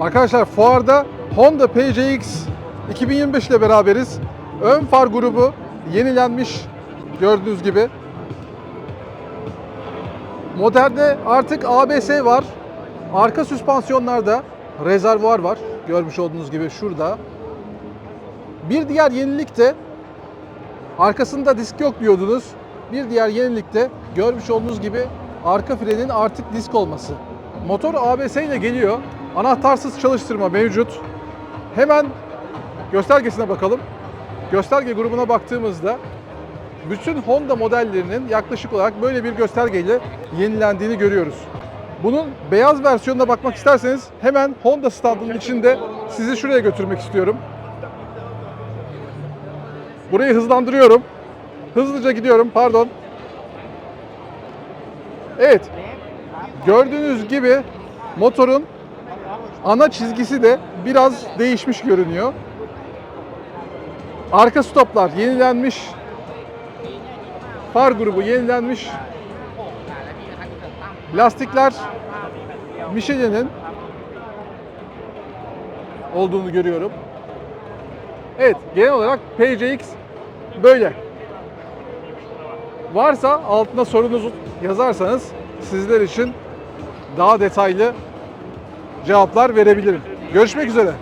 Arkadaşlar fuarda Honda PCX 2025 ile beraberiz. Ön far grubu yenilenmiş gördüğünüz gibi. Modelde artık ABS var. Arka süspansiyonlarda rezervuar var. Görmüş olduğunuz gibi şurada. Bir diğer yenilik de arkasında disk yok diyordunuz. Bir diğer yenilik de görmüş olduğunuz gibi arka frenin artık disk olması. Motor ABS ile geliyor. Anahtarsız çalıştırma mevcut. Hemen göstergesine bakalım. Gösterge grubuna baktığımızda bütün Honda modellerinin yaklaşık olarak böyle bir göstergeyle yenilendiğini görüyoruz. Bunun beyaz versiyonuna bakmak isterseniz hemen Honda standının içinde sizi şuraya götürmek istiyorum. Burayı hızlandırıyorum. Hızlıca gidiyorum, pardon. Evet. Gördüğünüz gibi motorun ana çizgisi de biraz değişmiş görünüyor. Arka stoplar yenilenmiş. Far grubu yenilenmiş. Lastikler Michelin'in olduğunu görüyorum. Evet, genel olarak PCX böyle. Varsa altına sorunuzu yazarsanız sizler için daha detaylı cevaplar verebilirim. Görüşmek üzere.